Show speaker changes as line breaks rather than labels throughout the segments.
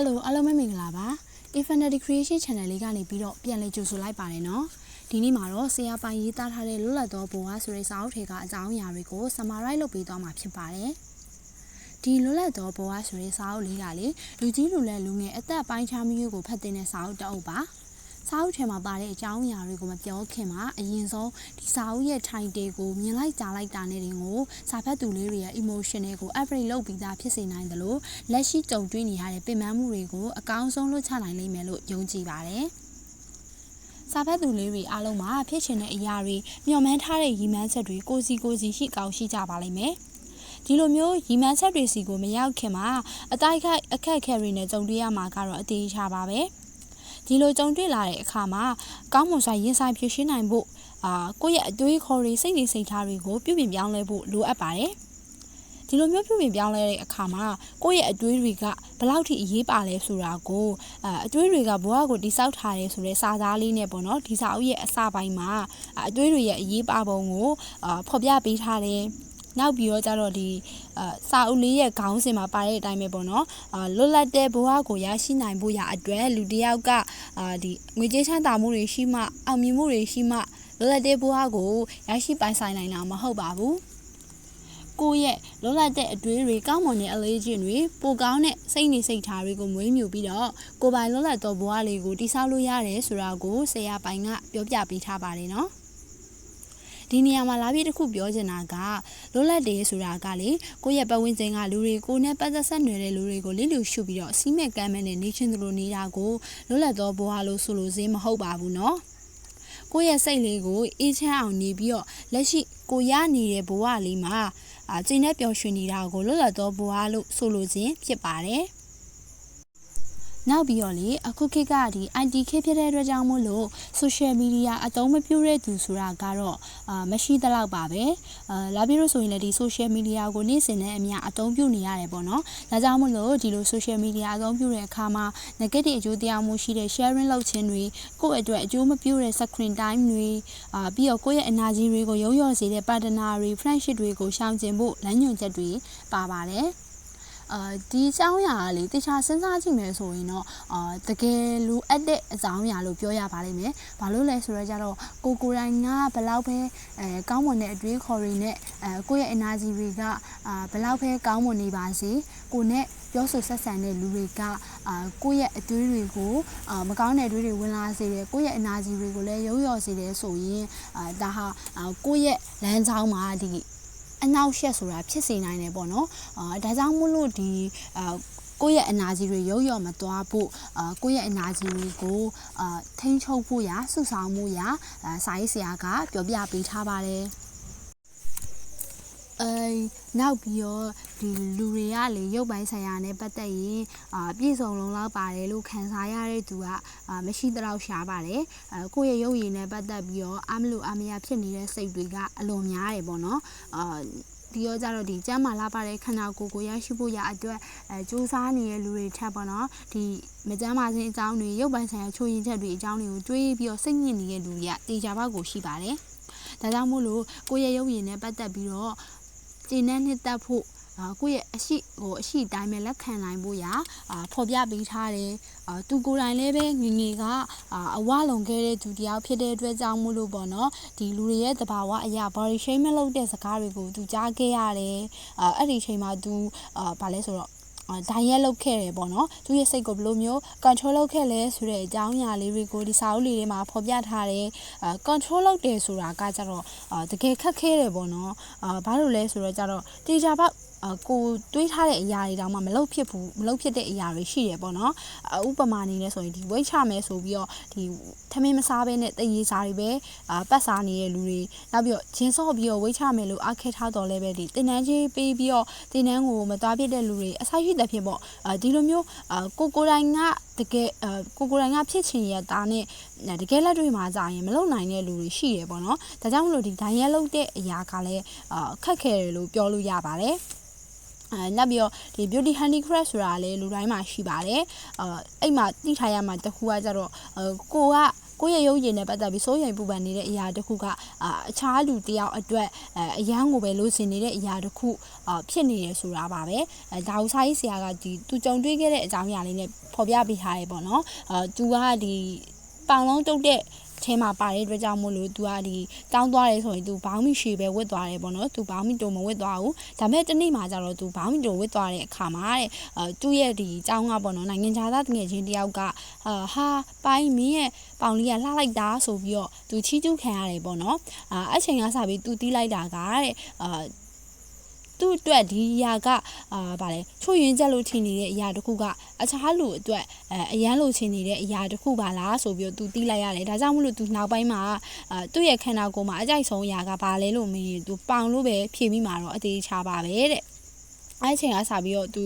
Hello အားလုံးပဲမင်္ဂလာပါ Infinity Creation Channel လေးကနေပြီးတော့ပြန်လည်ကြိုဆိုလိုက်ပါတယ်နော်ဒီနေ့မှာတော့ဆရာပိုင်ရေးသားထားတဲ့လွတ်လပ်သောဘဝဆိုတဲ့စာအုပ်ထဲကအကြောင်းအရာတွေကို summarize လုပ်ပေးသွားမှာဖြစ်ပါတယ်ဒီလွတ်လပ်သောဘဝဆိုတဲ့စာအုပ်လေးကလေလူကြီးလူလတ်လူငယ်အသက်ပိုင်းခြားမျိုးကိုဖတ်တဲ့စာအုပ်တစ်အုပ်ပါ စာအုပ်ထဲမှာပါတဲ့အကြောင်းအရာတွေကိုမပြောခင်မှာအရင်ဆုံးဒီစာအုပ်ရဲ့ title ကိုမြင်လိုက်ကြားလိုက်တာနဲ့တင်ကိုစာဖတ်သူလေးတွေရဲ့ emotion တွေကို average လုပ်ပြီးသားဖြစ်စေနိုင်တယ်လို့လက်ရှိကြုံတွေ့နေရတဲ့ပင်ပန်းမှုတွေကိုအကောင်းဆုံးလွတ်ချနိုင်လိမ့်မယ်လို့ယုံကြည်ပါတယ်။စာဖတ်သူလေးတွေအားလုံးမှာဖြစ်ချင်တဲ့အရာတွေမျှော်မှန်းထားတဲ့ရည်မှန်းချက်တွေကိုစီကိုစီရှိကောင်းရှိကြပါလိမ့်မယ်။ဒီလိုမျိုးရည်မှန်းချက်တွေစီကိုမရောက်ခင်မှာအတိုက်ခိုက်အခက်အခဲတွေနဲ့ကြုံတွေ့ရမှာကတော့အသေးချပါပဲ။ ဒီလိုကြုံတွေ့လာတဲ့အခါမှာကောင်းမွန်စွာရင်ဆိုင်ဖြည့်ရှင်းနိုင်ဖို့အာကိုယ့်ရဲ့အတွေးခေါ်တွေစိတ်နေစိတ်ထားတွေကိုပြုပြင်ပြောင်းလဲဖို့လိုအပ်ပါတယ်ဒီလိုမျိုးပြုပြင်ပြောင်းလဲတဲ့အခါမှာကိုယ့်ရဲ့အတွေးတွေကဘလောက်ထိအရေးပါလဲဆိုတာကိုအအတွေးတွေကဘဝကိုတိဆောက်ထားတယ်ဆိုတဲ့စာသားလေးနဲ့ပေါ့နော်ဒီစာအုပ်ရဲ့အစပိုင်းမှာအတွေးတွေရဲ့အရေးပါပုံကိုအာဖော်ပြပေးထားတယ် နောက်ပြီးတော့ကျတော့ဒီအစာအုပ်လေးရဲ့ခေါင်းစဉ်မှာပါတဲ့အတိုင်းပဲပေါ့နော်အာလွတ်လပ်တဲ့ဘဝကိုရရှိနိုင်ဖို့ရအတွက်လူတစ်ယောက်ကအာဒီငွေကြေးချမ်းသာမှုတွေရှိမှအောင်မြင်မှုတွေရှိမှလွတ်လပ်တဲ့ဘဝကိုရရှိပိုင်ဆိုင်နိုင်တာမဟုတ်ပါဘူးကိုယ့်ရဲ့လွတ်လပ်တဲ့အတွေးတွေကောင်းမွန်တဲ့အလေးချင်းတွေပိုကောင်းတဲ့စိတ်နေစိတ်ထားတွေကိုမွေးမြူပြီးတော့ကိုယ်ပိုင်လွတ်လပ်သောဘဝလေးကိုတည်ဆောက်လို့ရတယ်ဆိုတာကိုဆရာပိုင်ကပြောပြပေးထားပါတယ်နော် ဒီနေရာမှာလာပြီးတစ်ခုပြောချင်တာကလွတ်လပ်တယ်ဆိုတာကလေကိုယ့်ရဲ့ပတ်ဝန်းကျင်ကလူတွေကိုနဲ့ပတ်သက်ဆက်နွယ်တဲ့လူတွေကိုလိလူရှုပြီးတော့စီးမဲ့ကမ်းမဲ့နဲ့နေချင်းသူလိုနေတာကိုလွတ်လပ်သောဘဝလို့ဆိုလို့စင်းမဟုတ်ပါဘူးနော်ကိုယ့်ရဲ့စိတ်လေးကိုအေးချမ်းအောင်နေပြီးတော့လက်ရှိကိုရနေတဲ့ဘဝလေးမှာအကျင့်နဲ့ပျော်ရွှင်နေတာကိုလွတ်လပ်သောဘဝလို့ဆိုလိုခြင်းဖြစ်ပါတယ်။ နောက်ပြီးတော့လေအခုခေတ်ကဒီ IT ခေတ်ဖြစ်တဲ့အတွက်ကြောင့်မို့လို့ social media အသုံးမပြုတဲ့သူဆိုတာကတော့အာမရှိသလောက်ပါပဲအာလာပြီးလို့ဆိုရင်လည်းဒီ social media ကိုနေ့စဉ်နဲ့အမျှအသုံးပြုနေရတယ်ပေါ့နော်ဒါကြောင့်မို့လို့ဒီလို social media အသုံးပြုတဲ့အခါမှာ negative အကျိုးတရားမှုရှိတဲ့ sharing လုပ်ခြင်းတွေကိုယ့်အတွက်အကျိုးမပြုတဲ့ screen time တွေအာပြီးတော့ကိုယ့်ရဲ့ energy တွေကိုရုံရော့စေတဲ့ partner တွေ friendship တွေကိုရှောင်ကျဉ်ဖို့လမ်းညွှန်ချက်တွေပါပါတယ် အာဒီအကြောင်းအရာကလေတခြားစဉ်းစားကြည့်မယ်ဆိုရင်တော့အာတကယ်လိုအပ်တဲ့အကြောင်းအရာလို့ပြောရပါလိမ့်မယ်။ဘာလို့လဲဆိုတော့ကြတော့ကိုကိုတိုင်းကဘလောက်ပဲအဲကောင်းမွန်တဲ့အတွေးခေါ်တွေနဲ့အဲကိုယ့်ရဲ့ energy တွေကအာဘလောက်ပဲကောင်းမွန်နေပါစေကိုနဲ့ပြောဆိုဆက်ဆံတဲ့လူတွေကအာကိုယ့်ရဲ့အတွေးတွေကိုအာမကောင်းတဲ့အတွေးတွေဝင်လာစေတယ်ကိုယ့်ရဲ့ energy တွေကိုလည်းရုပ်ရော်စေတယ်ဆိုရင်အာဒါဟာအာကိုယ့်ရဲ့လမ်းကြောင်းမှာဒီ အနောက်ရှက်ဆိုတာဖြစ်စေနိုင်တယ်ပေါ့နော်အာဒါကြောင့်မို့လို့ဒီအာကိုယ့်ရဲ့ energy တွေရုပ်ရော်မသွားဖို့အာကိုယ့်ရဲ့ energy တွေကိုအာထိန်းချုပ်ဖို့ရစုဆောင်မှုရအာစာရေးဆရာကပြောပြပေးထားပါတယ် အဲနောက်ပြီးတော့ဒီလူတွေကလေရုပ်ပိုင်းဆိုင်ရာနဲ့ပတ်သက်ရင်အာပြည့်စုံလုံးလောက်ပါတယ်လို့ခံစားရတဲ့သူကအာမရှိတော့ရှားပါတယ်အဲကိုယ့်ရဲ့ရုပ်ရည်နဲ့ပတ်သက်ပြီးတော့အမလို့အမရဖြစ်နေတဲ့စိတ်တွေကအလွန်များတယ်ပေါ့နော်အာဒီရောကြတော့ဒီကျမ်းမာလာပါတဲ့ခန္ဓာကိုယ်ကိုရရှိဖို့ရအတွက်အဲစူးစမ်းနေတဲ့လူတွေထက်ပေါ့နော်ဒီမကျမ်းမာခြင်းအကြောင်းတွေရုပ်ပိုင်းဆိုင်ရာချိုးရင်းချက်တွေအကြောင်းတွေကိုတွေးပြီးတော့စိတ်ညစ်နေတဲ့လူတွေကတေချာဘောက်ကိုရှိပါတယ်ဒါကြောင့်မို့လို့ကိုယ့်ရဲ့ရုပ်ရည်နဲ့ပတ်သက်ပြီးတော့ ကျင့်တဲ့နှစ်သက်ဖို့အာကိုယ့်ရဲ့အရှိဟိုအရှိတိုင်းပဲလက်ခံနိုင်ဖို့ရာအာဖော်ပြပေးထားတယ်အာသူကိုယ်တိုင်လည်းပဲငငယ်ကအာအဝလုံခဲ့တဲ့သူတယောက်ဖြစ်တဲ့အတွက်ကြောင့်မို့လို့ပေါ့နော်ဒီလူတွေရဲ့သဘာဝအရာ body shame မလုပ်တဲ့စကားတွေကိုသူကြားခဲ့ရတယ်အာအဲ့ဒီအချိန်မှာသူအာဗာလဲဆိုတော့ ဒိုင်ရက်လောက်ခဲ့တယ်ပေါ့နော်သူရဲ့စိတ်ကိုဘယ်လိုမျိုး control လုပ်ခဲ့လဲဆိုတဲ့အကြောင်းအရာလေးတွေကိုဒီစာအုပ်လေးထဲမှာဖော်ပြထားတယ်အဲ control လုပ်တယ်ဆိုတာကကြတော့အာတကယ်ခက်ခဲတယ်ပေါ့နော်အာဘာလို့လဲဆိုတော့ကြတော့တေချာပေါက် အကိုတွေးထားတဲ့အရာတွေတောင်မှမလုပ်ဖြစ်ဘူးမလုပ်ဖြစ်တဲ့အရာတွေရှိတယ်ပေါ့နော်ဥပမာအနေနဲ့ဆိုရင်ဒီဝိတ်ချမယ်ဆိုပြီးတော့ဒီထမင်းမစားဘဲနဲ့တရေစာတွေပဲအာပတ်စားနေတဲ့လူတွေနောက်ပြီးတော့ဂျင်းဆော့ပြီးတော့ဝိတ်ချမယ်လို့အခက်ထားတော်လဲပဲဒီတင်နန်းကြီးပေးပြီးတော့တင်နန်းကိုမသွားပြတဲ့လူတွေအဆိုင်ရှိတဲ့ဖြစ်ပေါ့အာဒီလိုမျိုးအာကိုကိုတိုင်းက တကယ်အာကိုကိုတိုင်းကဖြစ်ချင်ရတာနဲ့တကယ်လက်တွေ့မှာကြာရင်မလုံနိုင်တဲ့လူတွေရှိတယ်ပေါ့နော်ဒါကြောင့်မလို့ဒီဒိုင်ရက်လုတ်တဲ့အရာကလည်းအာခက်ခဲတယ်လို့ပြောလို့ရပါတယ်အဲနောက်ပြီးတော့ဒီ beauty handicraft ဆိုတာလည်းလူတိုင်းမှာရှိပါတယ်အဲအဲ့မှာသိထားရမှာတခုကကြတော့ကိုက ကိုယ့်ရဲ့ရုပ်ရည်နဲ့ပတ်သက်ပြီးစိုးရိမ်ပူပန်နေတဲ့အရာတစ်ခုကအာအခြားလူတစ်ယောက်အတွက်အဲအရန်ကိုပဲလို့ဆင်နေတဲ့အရာတစ်ခုအာဖြစ်နေရဆိုတာပါပဲအဲဒါဦးစာရေးဆရာကဒီသူကြုံတွေ့ခဲ့တဲ့အကြောင်းအရာလေးနဲ့ဖော်ပြပေးထားတယ်ပေါ့နော်အာသူကဒီပေါင်လုံးတုတ်တဲ့ ထဲမှာပါတဲ့အတွက်ကြောင့်မို့လို့ तू ကဒီတောင်းသွားတယ်ဆိုရင် तू ဘောင်းမီရှည်ပဲဝတ်သွားတယ်ပေါ့နော် तू ဘောင်းမီတုံမဝတ်သွားဘူးဒါပေမဲ့တနေ့မှကျတော့ तू ဘောင်းမီတုံဝတ်သွားတဲ့အခါမှာတဲ့အဲသူ့ရဲ့ဒီအကြောင်းကပေါ့နော်နိုင်ငံခြားသားတငယ်ချင်းတယောက်ကအာဟာပိုင်းမင်းရဲ့ပေါင်လေးကလှလိုက်တာဆိုပြီးတော့ तू ချီးကျူးခံရတယ်ပေါ့နော်အာအဲ့ချိန်ကစပြီး तू တီးလိုက်တာကတဲ့အာ သူ့အတွက်ဒီຢာကအာဗါလဲချွတ်ယွင်းချက်လို့ထင်နေတဲ့အရာတစ်ခုကအခြားလူအတွက်အဲအရန်လို့ထင်နေတဲ့အရာတစ်ခုပါလားဆိုပြီးတော့သူသိလိုက်ရတယ်ဒါကြောင့်မလို့သူနောက်ပိုင်းမှာအာသူ့ရဲ့ခန္ဓာကိုယ်မှာအကြိုက်ဆုံးຢာကဘာလဲလို့မင်းသူပေါင်လို့ပဲဖြေပြီးမှာတော့အသေးချာပါပဲတဲ့အဲ့ချိန်ကစပြီးတော့သူ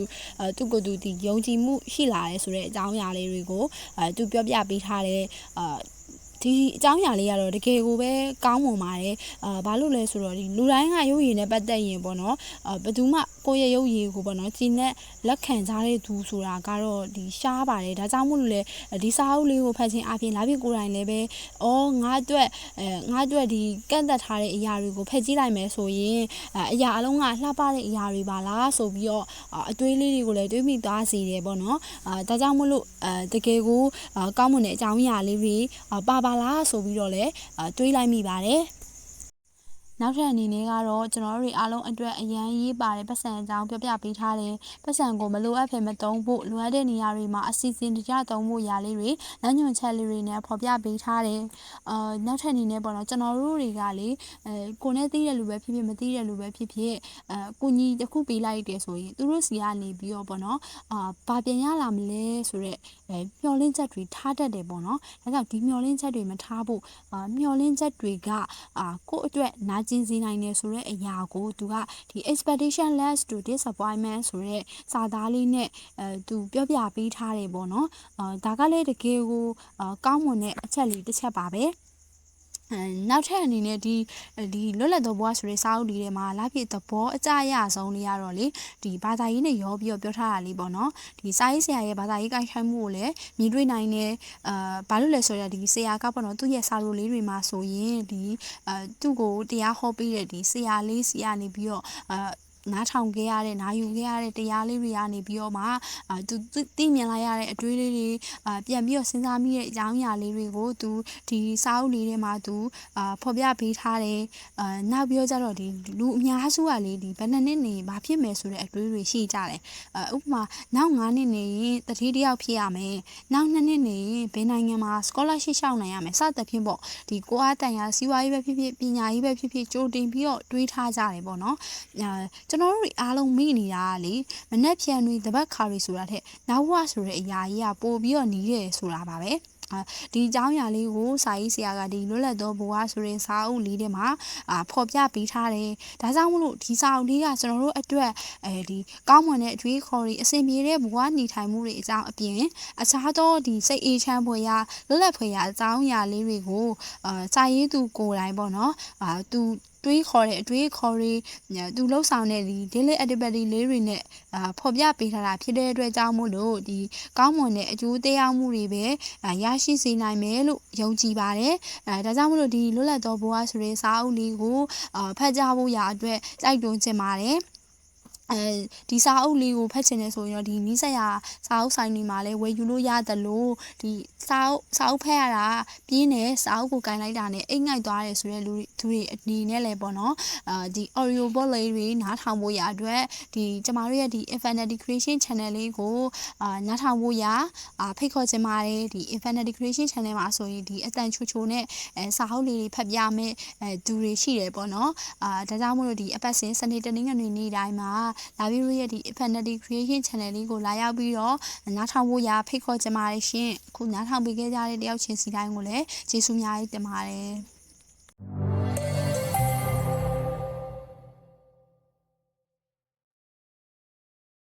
သူကိုသူဒီယုံကြည်မှုရှိလာရဲဆိုတဲ့အကြောင်းအရာလေးတွေကိုသူပြောပြပေးထားတယ် ဒီအကြောင်းအရာလေးကတော့တကယ်ကိုပဲကောင်းမွန်ပါတယ်အာဘာလို့လဲဆိုတော့ဒီလူတိုင်းကရုပ်ရည်နဲ့ပတ်သက်ရင်ပေါ့နော်အာဘယ်သူမှကိုယ့်ရဲ့ရုပ်ရည်ကိုပေါ့နော်ကြည်နဲ့လက်ခံကြတဲ့သူဆိုတာကတော့ဒီရှားပါတယ်ဒါကြောင့်မို့လို့လေဒီစာအုပ်လေးကိုဖတ်ခြင်းအပြင်လာပြီကိုယ်တိုင်လည်းပဲအော်ငါအတွက်အဲငါအတွက်ဒီကန့်သက်ထားတဲ့အရာတွေကိုဖက်ကြည့်လိုက်မယ်ဆိုရင်အဲအရာအလုံးကလှပတဲ့အရာတွေပါလားဆိုပြီးတော့အတွေးလေးတွေကိုလည်းတွေးမိသွားစေတယ်ပေါ့နော်အာဒါကြောင့်မို့လို့အဲတကယ်ကိုကောင်းမွန်တဲ့အကြောင်းအရာလေးတွေပါပါလားဆိုပြီးတော့လည်းတွေးလိုက်မိပါတယ် နောက်ထပ်အနေနဲ့ကတော့ကျွန်တော်တို့တွေအားလုံးအတွက်အရန်ရေးပါတယ်ပတ်စံအကြောင်းပြောပြပေးထားတယ်ပတ်စံကိုမလိုအပ်ဖ ೇನೆ မသုံးဖို့လိုအပ်တဲ့နေရာတွေမှာအစီအစဉ်တကျသုံးဖို့ရာလေးတွေလမ်းညွှန်ချက်လေးတွေနဲ့ဖော်ပြပေးထားတယ်အာနောက်ထပ်အနေနဲ့ပေါ့နော်ကျွန်တော်တို့တွေကလေအဲကိုနဲ့သိတဲ့လူပဲဖြစ်ဖြစ်မသိတဲ့လူပဲဖြစ်ဖြစ်အဲကိုကြီးတစ်ခုပေးလိုက်တယ်ဆိုရင်သူတို့စီကနေပြီးတော့ပေါ့နော်အာဘာပြန်ရလာမလဲဆိုတော့အဲမျောလင်းချက်တွေထားတတ်တယ်ပေါ့နော်ဒါကြောင့်ဒီမျောလင်းချက်တွေမထားဖို့အာမျောလင်းချက်တွေကအာကိုယ့်အတွက်နာကျင်စေနိုင်တယ်ဆိုတဲ့အရာကိုသူကဒီ expectation less to disappointment ဆိုတဲ့စာသားလေးနဲ့အဲသူပြောပြပေးထားတယ်ပေါ့နော်အာဒါကလည်းတကယ်ကိုအာကောင်းမွန်တဲ့အချက်လေးတစ်ချက်ပါပဲအဲ နောက်ထပ်အနေနဲ့ဒီဒီလွတ်လပ်သောဘဝဆိုတဲ့စာအုပ်လေးထဲမှာလာဖြစ်သဘောအကြရဆုံးလေးကတော့လေဒီဘာသာရေးနဲ့ရောပြီးတော့ပြောထားတာလေးပေါ့နော်ဒီစာရေးဆရာရဲ့ဘာသာရေးကိုင်ခိုင်းမှုကိုလည်းမြင်တွေ့နိုင်တယ်အာဘာလို့လဲဆိုတော့ဒီဆရာကပေါ့နော်သူ့ရဲ့စာလိုလေးတွေမှာဆိုရင်ဒီအဲသူ့ကိုတရားဟောပေးတဲ့ဒီဆရာလေးစီကနေပြီးတော့အာ နားထောင်ခဲ့ရတဲ့နာယူခဲ့ရတဲ့တရားလေးတွေကနေပြီးတော့မှအာသူသိမြင်လိုက်ရတဲ့အတွေးလေးတွေအာပြန်ပြီးတော့စဉ်းစားမိတဲ့အကြောင်းအရာလေးတွေကိုသူဒီစာအုပ်လေးထဲမှာသူအာဖော်ပြပေးထားတယ်အာနောက်ပြီးတော့ကျတော့ဒီလူအများစုကလေဒီဘယ်နှစ်နှစ်နေဘာဖြစ်မယ်ဆိုတဲ့အတွေးတွေရှိကြတယ်အာဥပမာနောက်9နှစ်နေရင်တတိတယောက်ဖြစ်ရမယ်နောက်2နှစ်နေရင်ဘယ်နိုင်ငံမှာ scholarship ရှောက်နိုင်ရမယ်စသဖြင့်ပေါ့ဒီကိုအားတန်ရာစီးပွားရေးပဲဖြစ်ဖြစ်ပညာရေးပဲဖြစ်ဖြစ်ကြိုတင်ပြီးတော့တွေးထားကြတယ်ပေါ့နော်အာကျွန်တော်တို့တွေအားလုံးမိနေတာကလေမနှက်ဖြန်တွေတပတ်ခါတွေဆိုတာထက်နောက်ဝဆိုတဲ့အရာကြီးကပို့ပြီးတော့နီးတယ်ဆိုတာပါပဲဒီအကြောင်းအရာလေးကိုစာရေးဆရာကဒီလွတ်လပ်သောဘဝဆိုတဲ့စာအုပ်လေးထဲမှာအာဖော်ပြပေးထားတယ်။ဒါကြောင့်မလို့ဒီစာအုပ်လေးကကျွန်တော်တို့အတွက်အဲဒီကောင်းမွန်တဲ့အတွေးခေါ်တွေအဆင်ပြေတဲ့ဘဝနေထိုင်မှုတွေအကြောင်းအပြင်အခြားသောဒီစိတ်အေးချမ်းဖွယ်ရာလွတ်လပ်ဖွယ်ရာအကြောင်းအရာလေးတွေကိုအာစာရေးသူကိုယ်တိုင်ပေါ့နော်အာသူ တွေးခေါ်တဲ့အတွေးခေါ်တွေသူလှုပ်ဆောင်တဲ့ဒီ daily activity လေးတွေနဲ့အာဖော်ပြပေးထားတာဖြစ်တဲ့အတွက်ကြောင့်မို့လို့ဒီကောင်းမွန်တဲ့အကျိုးတရားမှုတွေပဲရရှိစေနိုင်မယ်လို့ယုံကြည်ပါတယ်အဲဒါကြောင့်မို့လို့ဒီလွတ်လပ်သောဘဝဆိုတဲ့စာအုပ်လေးကိုအာဖတ်ကြဖို့ရာအတွက်တိုက်တွန်းချင်ပါတယ် အဲဒီစာအုပ်လေးကိုဖတ်ချင်တယ်ဆိုရင်တော့ဒီနီးစပ်ရာစာအုပ်ဆိုင်တွေမှာလည်းဝယ်ယူလို့ရတယ်လို့ဒီစာအုပ်စာအုပ်ဖတ်ရတာပြင်းတယ်စာအုပ်ကိုကင်လိုက်တာနဲ့အိတ်ငိုက်သွားတယ်ဆိုတဲ့လူသူတွေအနေနဲ့လည်းပေါ့နော်အာဒီ audio book လေးတွေနားထောင်ဖို့ရအတွက်ဒီကျမတို့ရဲ့ဒီ Infinity Creation Channel လေးကိုအာနားထောင်ဖို့ရအာဖိတ်ခေါ်ချင်ပါတယ်ဒီ Infinity Creation Channel မှာဆိုရင်ဒီအတန်ချိုချိုနဲ့အဲစာအုပ်လေးတွေဖတ်ပြမယ်အဲသူတွေရှိတယ်ပေါ့နော်အာဒါကြောင့်မို့လို့ဒီအပတ်စဉ်စနေတနင်္ဂနွေနေ့တိုင်းမှာလာပြီးရဲ့ဒီ Infinity Creation Channel လေးကိုလာရောက်ပြီးတော့နားထောင်ဖို့ရာဖိတ်ခေါ်ကြပါတယ်ရှင်အခုနားထောင်ပေးခဲ့ကြတဲ့တယောက်ချင်းစီတိုင်းကိုလည်းကျေးဇူးများတင်ပါတယ်